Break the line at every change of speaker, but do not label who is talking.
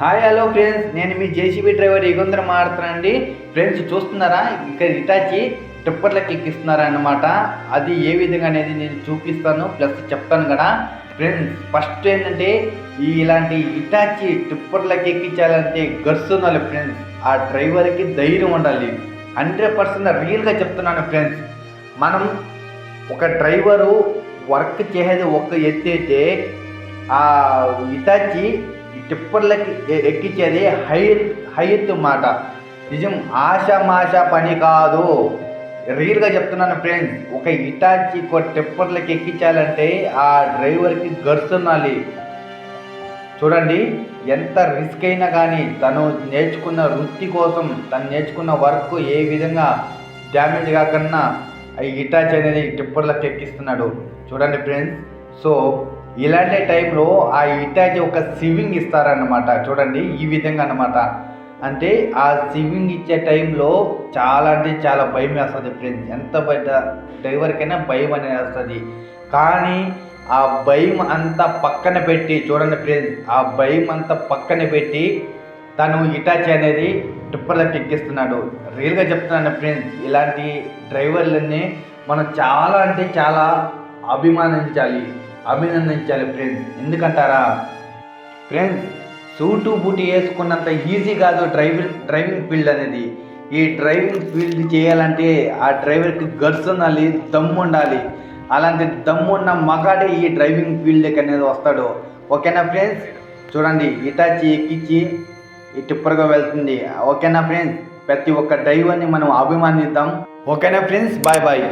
Hi hello friends నేను మీ JCB driver Yugandhar మాడుతున్నానండి ఫ్రెండ్స్ చూస్తున్నారా? ఇక్కడ ఇటాచి టిప్పర్లకి ఎక్కిస్తున్నారన్నమాట అది ఏ విధంగా అనేది నేను చూపిస్తాను. ప్లస్ చెప్తాను కదా. ఫ్రెండ్స్ ఫస్ట్ ఏంటంటే ఈ ఇలాంటి ఇటాచి టిప్పర్లకి ఎక్కించాలంటే గర్స్ ఉండాలి ఫ్రెండ్స్ ఆ డ్రైవర్కి ధైర్యం ఉండాలి. హండ్రెడ్ పర్సెంట్ రియల్గా చెప్తున్నాను ఫ్రెండ్స్ మనం ఒక డ్రైవరు వర్క్ చేసేది ఒక ఎత్తి అయితే ఆ ఇటాచి టిప్పర్లకి ఎక్కించేది హై హైత్ మాట. నిజం ఆశామాష పని కాదు. రియల్గా చెప్తున్నాను ఫ్రెండ్స్ ఒక ఇటాచి ఒక టిప్పర్లకి ఎక్కించాలంటే ఆ డ్రైవర్కి గర్స్ చూడండి ఎంత రిస్క్ అయినా కానీ తను నేర్చుకున్న వృత్తి కోసం తను నేర్చుకున్న వర్క్ ఏ విధంగా డ్యామేజ్ కాకుండా ఈ ఇటాచ్ అనేది టిప్పర్లకు ఎక్కిస్తున్నాడు. చూడండి ఫ్రెండ్స్ సో ఇలాంటి టైంలో ఆ ఇటాచ్ ఒక సివింగ్ ఇస్తారన్నమాట. చూడండి ఈ విధంగా అన్నమాట. అంటే ఆ సివింగ్ ఇచ్చే టైంలో చాలా అంటే చాలా భయం వేస్తుంది ఫ్రెండ్స్ ఎంత పెద్ద డ్రైవర్కైనా భయం అనేది వస్తుంది. కానీ ఆ భయం అంతా పక్కన పెట్టి చూడండి ఫ్రెండ్స్ ఆ భయం అంతా పక్కన పెట్టి తను ఇటాచి అనేది టిప్పర్లకు ఎక్కిస్తున్నాడు. రియల్గా చెప్తున్నాను ఫ్రెండ్స్ ఇలాంటి డ్రైవర్లన్నీ మనం చాలా అంటే చాలా అభిమానించాలి. అభినందించాలి ఫ్రెండ్స్ ఎందుకంటారా? ఫ్రెండ్స్ సూటు బూటి వేసుకున్నంత ఈజీ కాదు డ్రైవింగ్ డ్రైవింగ్ ఫీల్డ్ అనేది. ఈ డ్రైవింగ్ ఫీల్డ్ చేయాలంటే ఆ డ్రైవర్కి గర్స్ ఉండాలి దమ్ము ఉండాలి. అలాంటి దమ్ము ఉన్న మగాడే ఈ డ్రైవింగ్ ఫీల్డ్కి అనేది వస్తాడు. ఓకేనా ఫ్రెండ్స్ చూడండి ఇటాచి ఎక్కించి టిప్పర్గా వెళ్తుంది. ఓకేనా ఫ్రెండ్స్ ప్రతి ఒక్క డ్రైవర్ని మనం అభిమానిద్దాం. ఓకేనా ఫ్రెండ్స్ బాయ్ బాయ్